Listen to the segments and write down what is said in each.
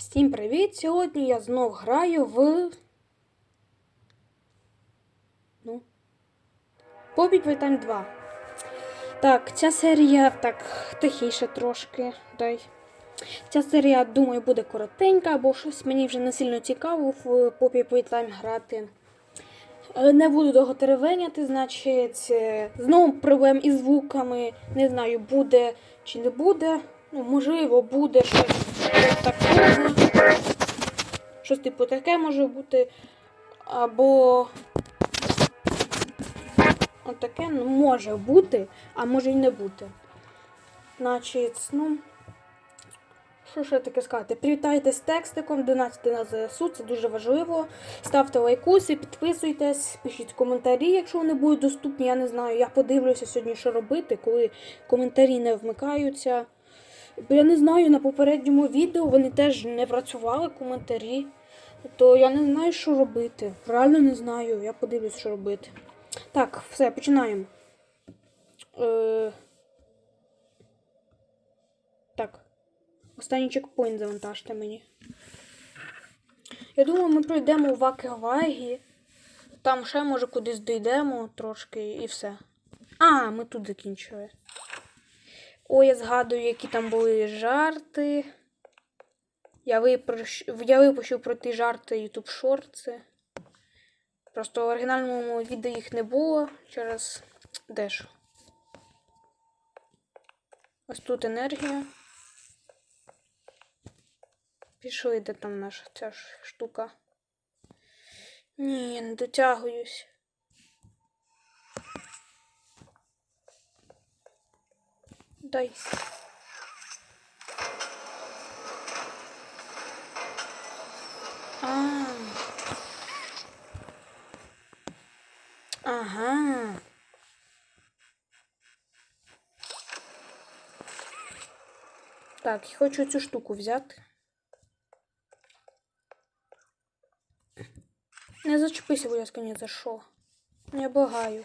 Всім привіт! Сьогодні я знов граю в. Ну. Poppy Playtime 2. Так, ця серія так тихіше трошки. Дай. Ця серія, думаю, буде коротенька, бо щось мені вже не сильно цікаво в Poppy Playtime грати. Е, Не буду довго теревеняти, значить, е, знову проблем із звуками. Не знаю, буде чи не буде. Ну, можливо, буде щось Щось типу таке може бути. Або отаке ну, може бути, а може й не бути. Значить, ну. Що ще таке сказати? Привітайте з текстиком, донатьте на ЗСУ, це дуже важливо. Ставте лайкуси, підписуйтесь, пишіть коментарі, якщо вони будуть доступні. Я не знаю. Я подивлюся сьогодні, що робити, коли коментарі не вмикаються. Бо я не знаю, на попередньому відео вони теж не працювали коментарі. То я не знаю, що робити. Реально не знаю. Я подивлюсь, що робити. Так, все, починаємо. Е... Так. Останній чекпоінт завантажте мені. Я думаю, ми пройдемо в Акевагі. Там ще, може, кудись дійдемо трошки і все. А, ми тут закінчили. Ой, я згадую, які там були жарти. Я випущу, я випущу про ті жарти YouTube шорти. Просто в оригінальному відео їх не було через дещо. Ось тут енергія. Пішли, де там наша ця штука. Ні, не дотягуюсь. Дай. А. Ага. Так, хочу цю штуку взяти. Не зачепися, будь ласка, ні за що. Я благаю.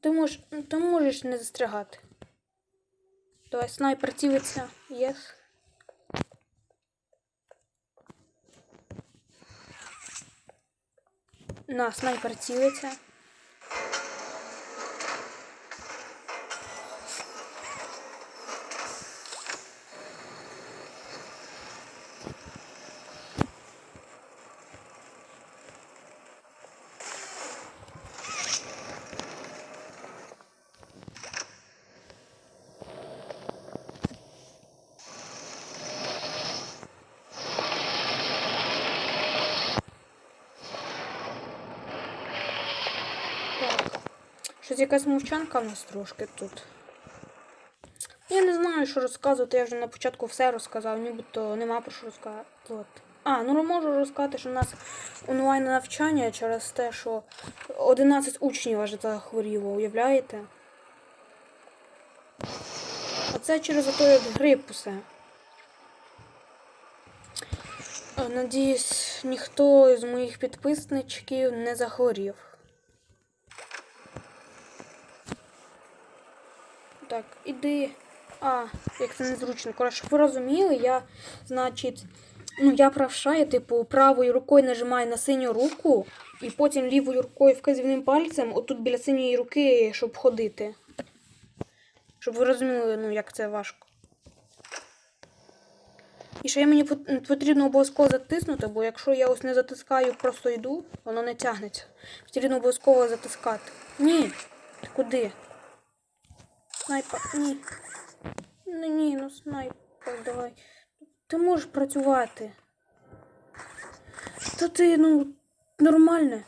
Ти можеш, ти можеш не застрягати. Давай, снайпер цілиться. Єс. На, снайпер цілиться. Так. Щось якась мовчанка в нас трошки тут. Я не знаю, що розказувати. Я вже на початку все розказав, нібито нема про що розказувати. А, ну можу розказати, що у нас онлайн навчання через те, що 11 учнів аж захворіло, уявляєте? А це через отой от грип усе. Надіюсь, ніхто з моїх підписничків не захворів. Так, іди. А, як це незручно. Коротше, ви розуміли, я, значить, ну, я правша, я, типу, правою рукою нажимаю на синю руку, і потім лівою рукою вказівним пальцем, отут біля синьої руки, щоб ходити. Щоб ви розуміли, ну, як це важко. І ще мені потрібно обов'язково затиснути, бо якщо я ось не затискаю, просто йду, воно не тягнеться. Потрібно обов'язково затискати. Ні. Ти куди? Снайпер, ні. Ну ні, ну снайпер, давай. Ти можеш працювати. Та ти, ну, нормальне.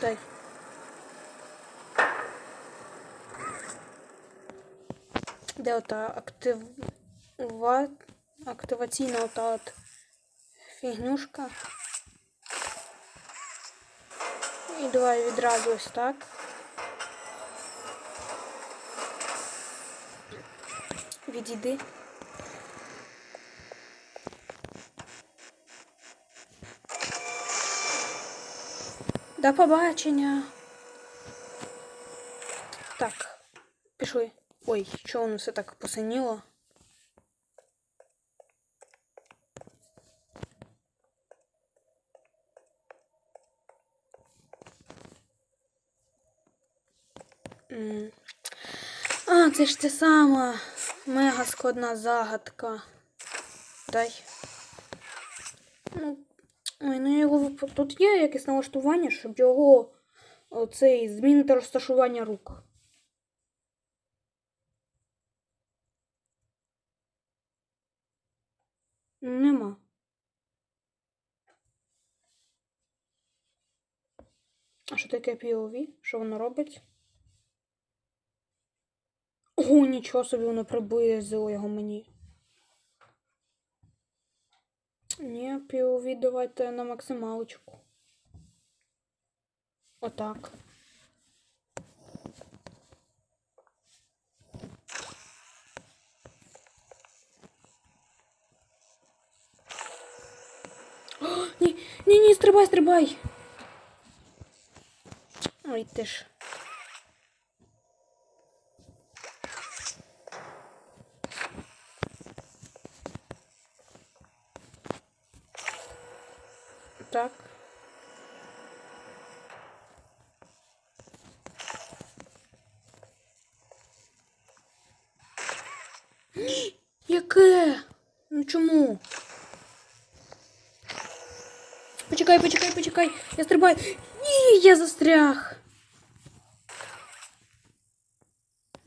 Дай. Де ота актива... активаційна ота от фігнюшка. І давай відразу ось так. Від відійди. До побачення. Так, пішли. Ой, що воно все так посиніло? А, це ж те саме мега складна загадка. Дай. Ну, ой, ну його тут є якесь налаштування, щоб його оцей змінити розташування рук. Нема. А що таке POV? Що воно робить? О, нічого собі воно приблизило його мені. Ні, POV давайте на максималочку. Отак. Ні, ні, ні, стрибай, стрибай. Ой, ти ж. Так. Ні, Яке? Ну чому? Почекай, почекай. Я стрибаю. Ні, я застряг.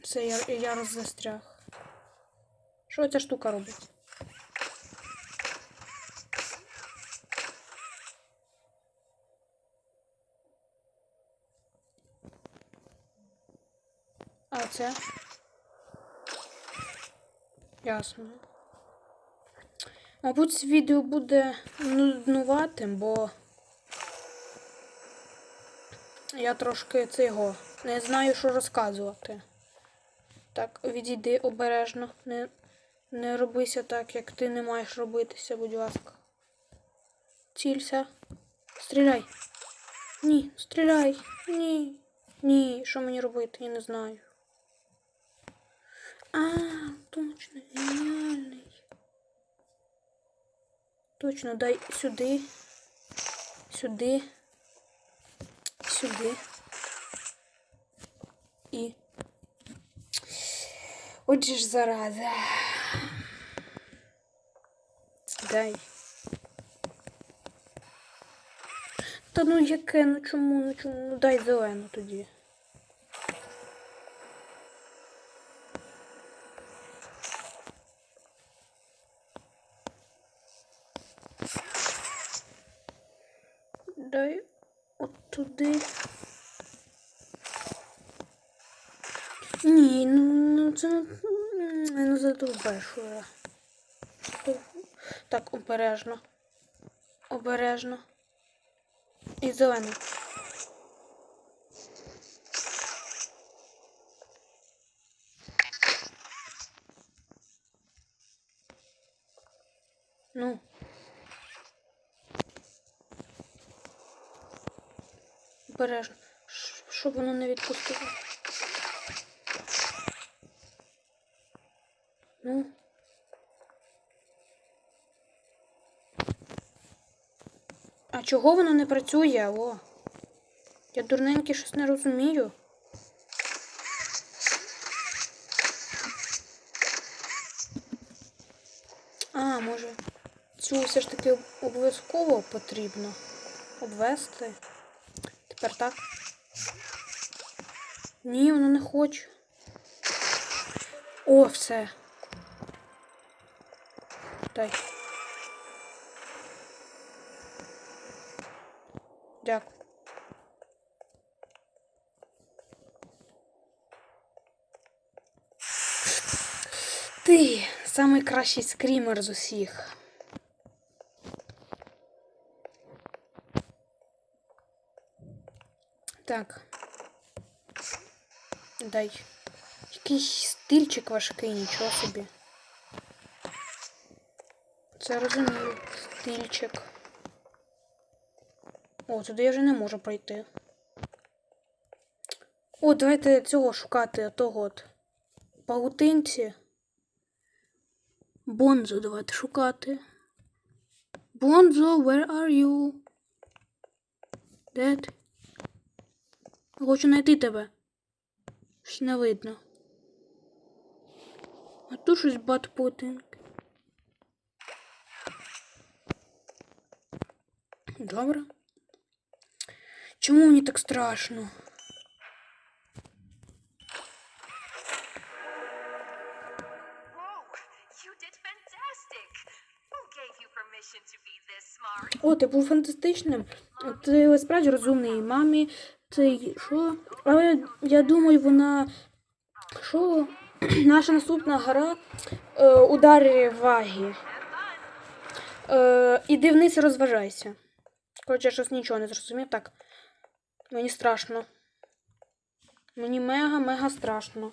Все, я, я роз застряг. Що ця штука робить? А це? Ясно. Мабуть, відео буде нуднуватим, бо я трошки цього не знаю, що розказувати. Так, відійди обережно. Не, не робися так, як ти не маєш робитися, будь ласка. Цілься. Стріляй. Ні, стріляй. Ні. Ні, що мені робити, я не знаю. А, точно, геніальний. Точно, дай сюди. Сюди. Сюди. І. Отже ж зараза. Дай. Та ну яке, ну чому, ну чому? Ну дай зелену тоді. Дай от туди. Ні, ну, ну це не ну, задовбеш. Так, обережно. Обережно. І зелений. Ну. Обережно. Щоб воно не відпустило. Ну. А чого воно не працює, алло? Я дурненький щось не розумію. А, може, цю все ж таки обов'язково потрібно обвести. Тепер так. Ні, воно не хоче. О, все. Дай. Дякую. Ти самий кращий скрімер з усіх. Так. Дай. Якийсь стильчик важкий, нічого собі. Це розумію. Стильчик. О, туди я вже не можу пройти. О, давайте цього шукати, того от. Паутинці. Бонзо давайте шукати. Бонзо, where are you? Ти? Хочу знайти тебе. Щось не видно. А тут щось батпутинг. Добре. Чому мені так страшно? Smart? О, ти був фантастичним. Ти справді розумний мамі. Ти що? Але я думаю, вона. Що? Наша наступна гра е, удари ваги. Е, іди вниз і розважайся. Коротше, я щось нічого не зрозумів. Так. Мені страшно. Мені мега-мега страшно.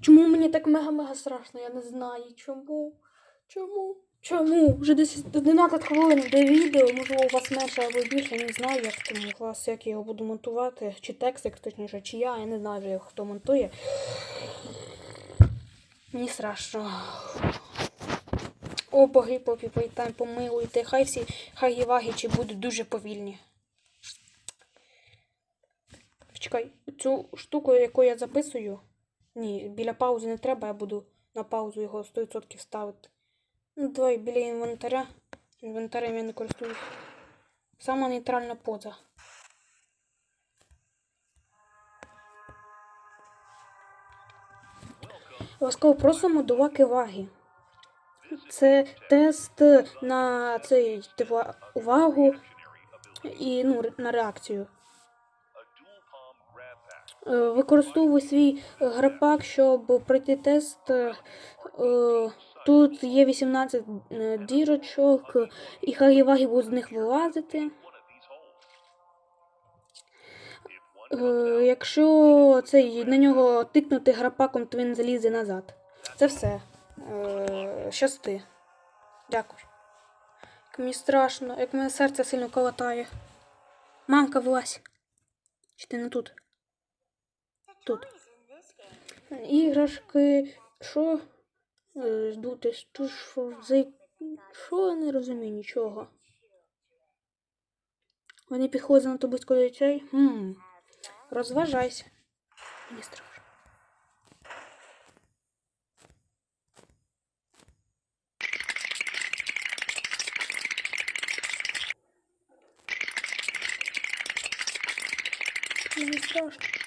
Чому мені так мега-мега страшно? Я не знаю. Чому? Чому? Чому? Вже десь 11 хвилин йде відео, можливо, у вас менше або більше, не знаю, як там у вас, як я його буду монтувати, чи текст, як точніше, чи я, я не знаю, вже, хто монтує. Мені страшно. О, боги, попі, там помилуйте. Хай всі хагі-ваги чи будуть дуже повільні. Чекай, цю штуку, яку я записую. Ні, біля паузи не треба, я буду на паузу його 100% ставити. Ну, давай біля інвентаря. Інвентарем я не користуюсь. Сама нейтральна поза. Ласкаво просимо до Ваки Ваги. Це тест на цей типу, увагу і ну, на реакцію. Е, Використовуй свій грапак, щоб пройти тест. Е, Тут є 18 е, дірочок, і хагі-ваги будуть з них вилазити. Е, Якщо цей, на нього тикнути грапаком, то він залізе назад. Це все. Е, Щасти. Дякую. Як мені страшно, як мене серце сильно колотає. Мамка, вилазь. Чи ти не тут? Тут. Іграшки. Що? Е, Здути, тут що за. Я не розумію нічого. Вони підходять занадто близько до дітей. Хм. Розважайся. Мені страшно. Мені страшно.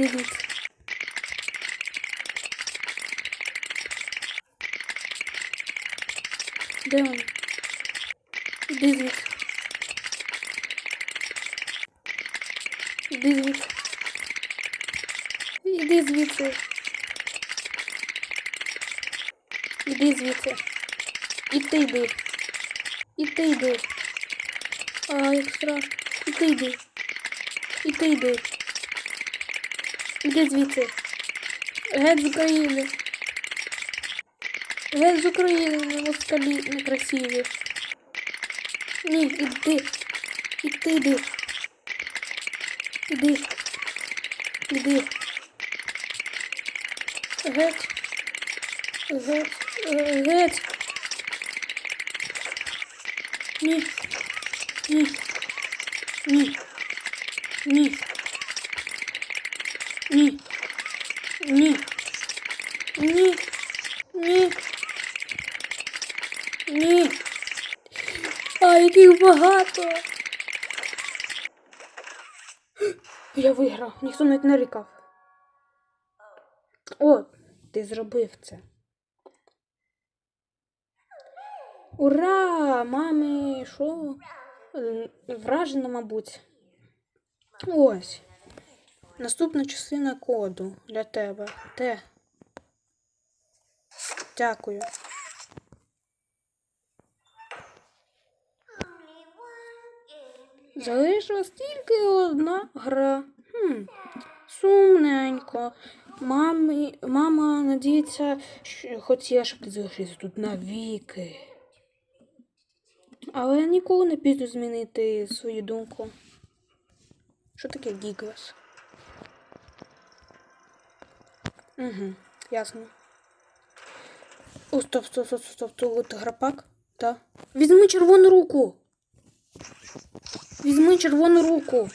Deus. De onde? Diz isso. Diz isso. Diz isso. Diz isso. E tem dois. E tem dois. Ai, que estranho. E tem dois. E tem dois. Іди звідси. Геть з України. Геть з України, не москалі некрасиві. Ні, іди. Іди, іди. Іди. Іди. Геть. Геть. Геть. Ні. Ні. Ні. Ні. Ні. Ні. Ні. Ні. А, яких багато. Я виграв. Ніхто навіть не рикав. О, ти зробив це. Ура! Мами, що? М, Вражена, мабуть. Ось. Наступна частина коду для тебе. Де? Дякую. Залишилась тільки одна гра. Хм, сумненько. Мамі, мама надіється, що хотіла, щоб ти залишився тут навіки. Але я ніколи не пізно змінити свою думку. Що таке гіглас? Угу, ясно. О, стоп, стоп, стоп, стоп, тут грапак? Так. Візьми червону руку. Візьми червону руку.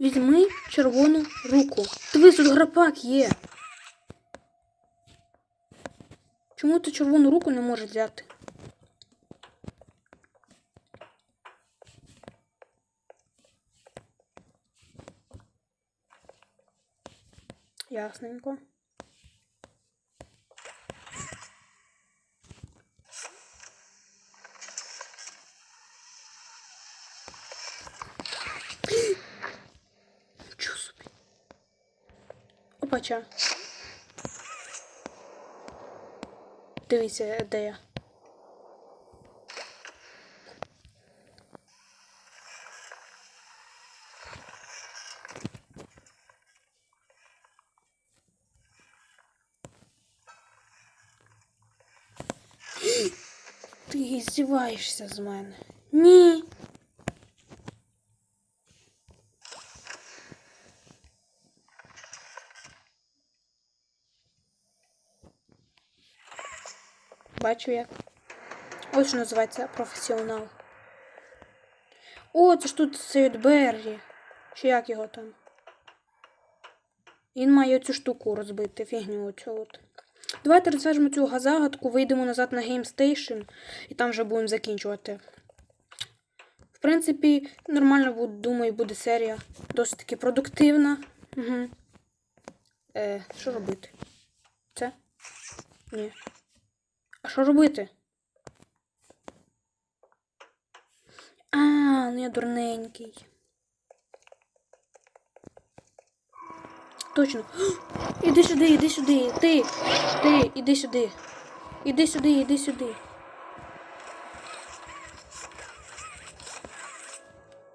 Візьми червону руку. Дивись, тут грапак є. Чому ти червону руку не можеш взяти? Ясненько. Чого собі? Опача. Дивіться, де я. Ти здіваєшся з мене. Ні. Бачу як. Ось що називається професіонал. О, це ж тут Сейд Беррі. Чи як його там? Він має цю штуку розбити, фігню оцю от. Давайте розв'яжемо цю загадку, вийдемо назад на Game Station і там вже будемо закінчувати. В принципі, нормально буде, думаю, буде серія. Досить таки продуктивна. Угу. Е, що робити? Це? Ні. А що робити? А, ну я дурненький. Точно. Іди сюди, іди сюди. Ти. Ти, іди сюди. Іди сюди, іди сюди.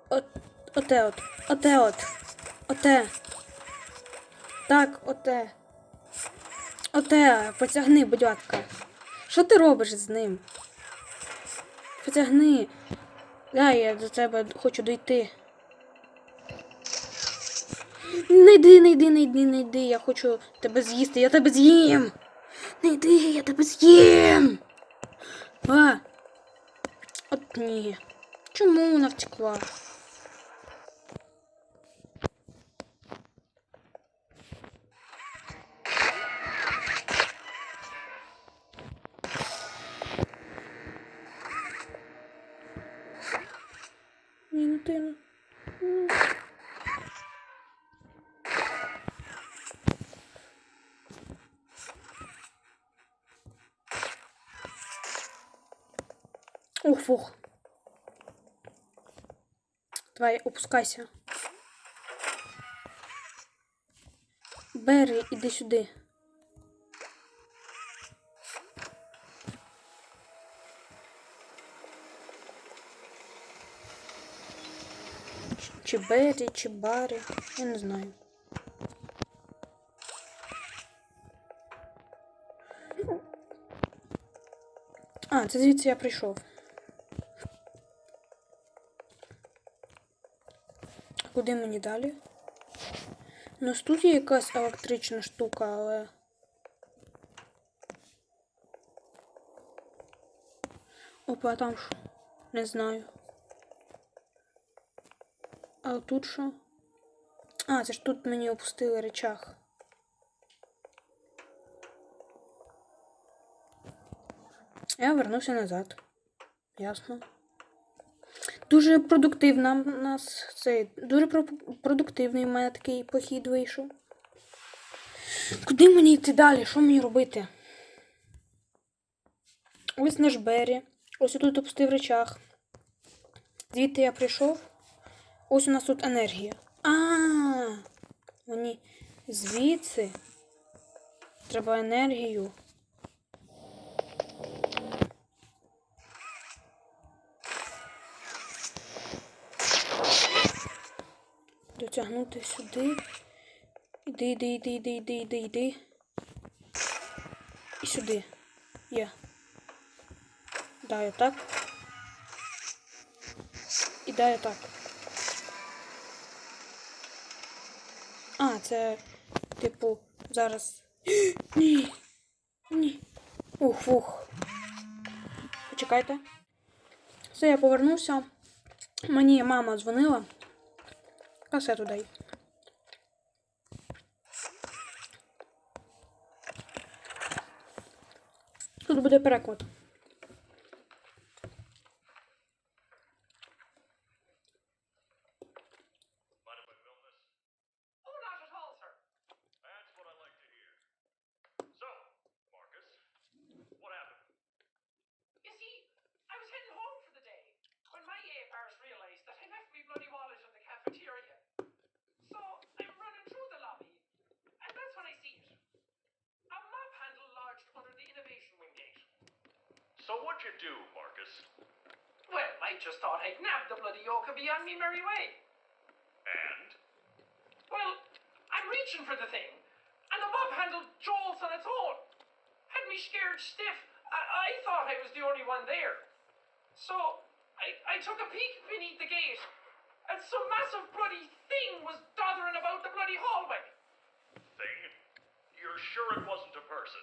От, оте от. Оте от. Оте. Так, оте. Оте, потягни, будь ласка. Що ти робиш з ним? Потягни. Дай, я до тебе хочу дойти. Не йди, не йди, не йди, не йди. Я хочу тебе з'їсти, я тебе з'їм. Не йди, я тебе з'їм. А. От ні. Чому вона втекла? Фух. Давай, опускайся. Бери, іди сюди. Чи Бері, чи Барі, я не знаю. А, це звідси я прийшов. Куди мені далі? У нас тут є якась електрична штука, але. Опа, там що? Не знаю. А тут що? А, це ж тут мені опустили речах. Я вернуся назад. Ясно. Дуже продуктивна у нас цей. Дуже продуктивний у мене такий похід вийшов. Куди мені йти далі? Що мені робити? Ось наш Бері. Ось тут опустив речах. Звідти я прийшов. Ось у нас тут енергія. А, мені звідси треба енергію. Дотягнути сюди. Іди, іди, іди, іди, іди, іди, іди. І сюди. Є. Дай отак. І дай отак. А, це, типу, зараз. Ні. Ні. Ух, ух. Почекайте. Все, я повернувся. Мені мама дзвонила. Касету дай. Тут буде переклад. Oh, reaching for the thing, and the mop handle jolts on its own. Had me scared stiff. I, I thought I was the only one there. So I, I took a peek beneath the gate, and some massive bloody thing was doddering about the bloody hallway. Thing? You're sure it wasn't a person?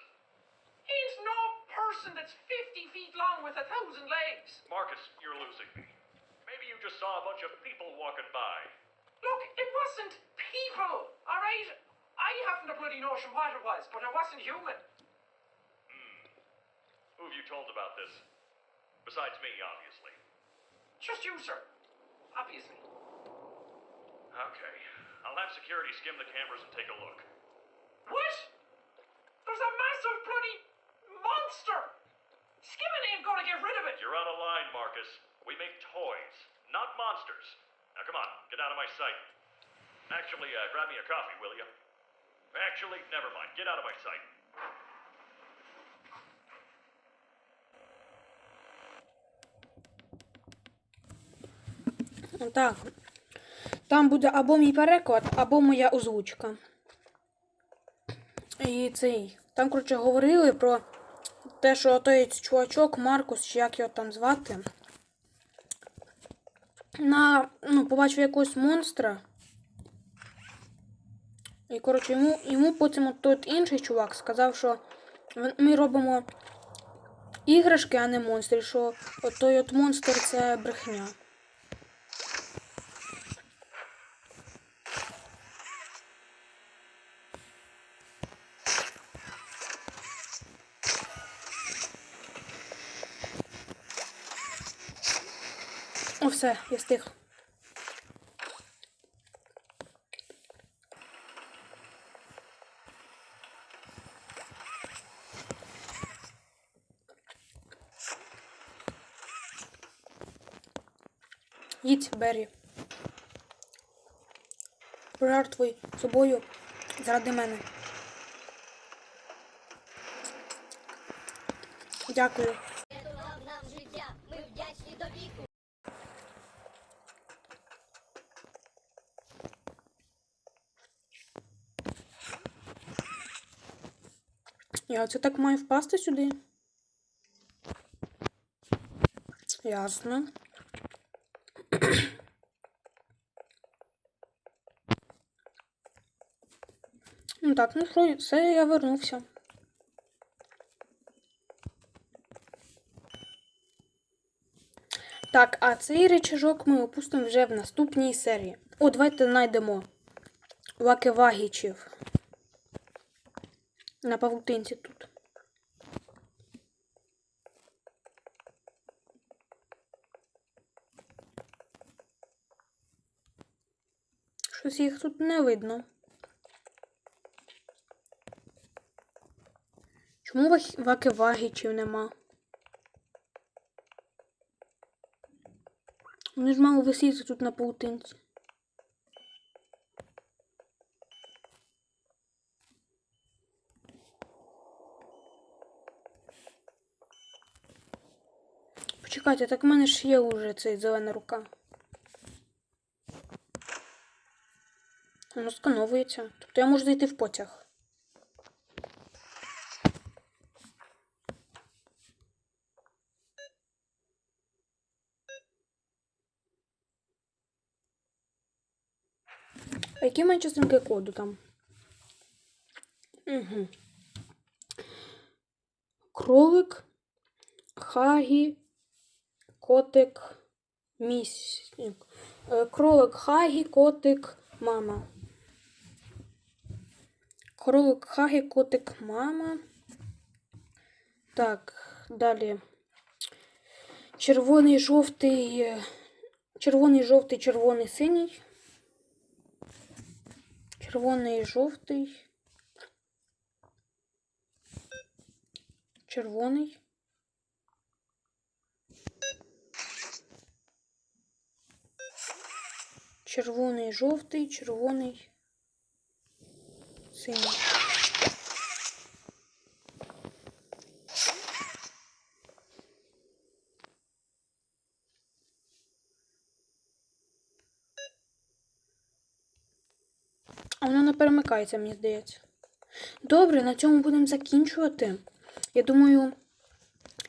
Ain't no person that's 50 feet long with a thousand legs. Marcus, you're losing me. Maybe you just saw a bunch of people walking by. Look, it wasn't people, alright? I haven't a bloody notion what it was, but it wasn't human. Hmm. Who have you told about this? Besides me, obviously. Just you, sir. Obviously. Okay. I'll have security skim the cameras and take a look. What? There's a massive bloody monster! Skimming ain't gonna get rid of it! You're out of line, Marcus. We make toys, not monsters. Now come on, get out of my sight. Actually, uh, grab me a coffee, will you? Actually, never mind. Get out of my sight. Так. Там буде або мій переклад, або моя озвучка. І цей. Там, коротше, говорили про те, що той чувачок Маркус, чи як його там звати. На, ну, побачив якогось монстра. І, коротше, йому, йому потім от той інший чувак сказав, що ми робимо іграшки, а не монстри, що от той от монстр це брехня. Все, я встиг. Їдь, Беррі. Пожертвуй собою заради мене. Дякую. Я оце так маю впасти сюди. Ясно. Ну так, ну що, все, я вернувся. Так, а цей речажок ми опустимо вже в наступній серії. О, давайте знайдемо лакевагічів. На павутинці тут. Щось їх тут не видно. Чому вакевагічів нема? Вони ж мали висіти тут на паутинці. Почекайте, так в мене ж є уже цей зелена рука. Воно скановується. Тобто я можу зайти в потяг. А які мене частинки коду там? Угу. Кролик, Хагі, котик, місяць. Е, Кролик Хагі, котик, мама. Кролик Хагі, котик, мама. Так, далі. Червоний, жовтий, е, червоний, жовтий, червоний, синій. Червоний, жовтий. Червоний. Червоний, жовтий, червоний, синій. А воно не перемикається, мені здається. Добре, на цьому будемо закінчувати. Я думаю,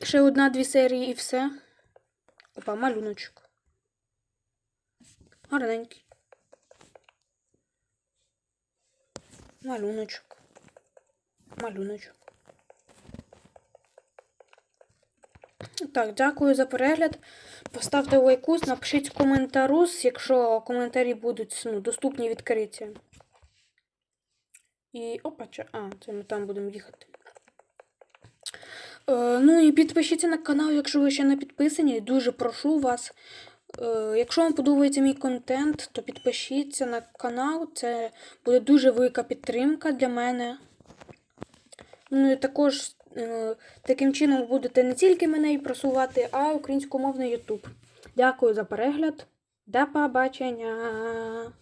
ще одна-дві серії і все. Опа, малюночок. Гарненький. Малюночок. Малюночок. Так, дякую за перегляд. Поставте лайкус, напишіть коментарус, якщо коментарі будуть ну, доступні відкриті. І опа, ча- а, це ми там будемо їхати. Е, ну і підпишіться на канал, якщо ви ще не підписані. Дуже прошу вас. Е, якщо вам подобається мій контент, то підпишіться на канал. Це буде дуже велика підтримка для мене. Ну і також е, таким чином будете не тільки мене і просувати, а й українськомовний YouTube. Дякую за перегляд. До побачення!